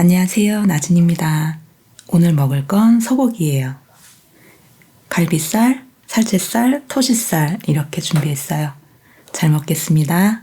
안녕하세요. 나진입니다. 오늘 먹을 건 소고기예요. 갈비살, 살치살, 토시살 이렇게 준비했어요. 잘 먹겠습니다.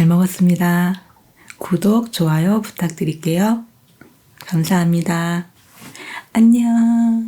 잘 먹었습니다. 구독, 좋아요 부탁드릴게요. 감사합니다. 안녕.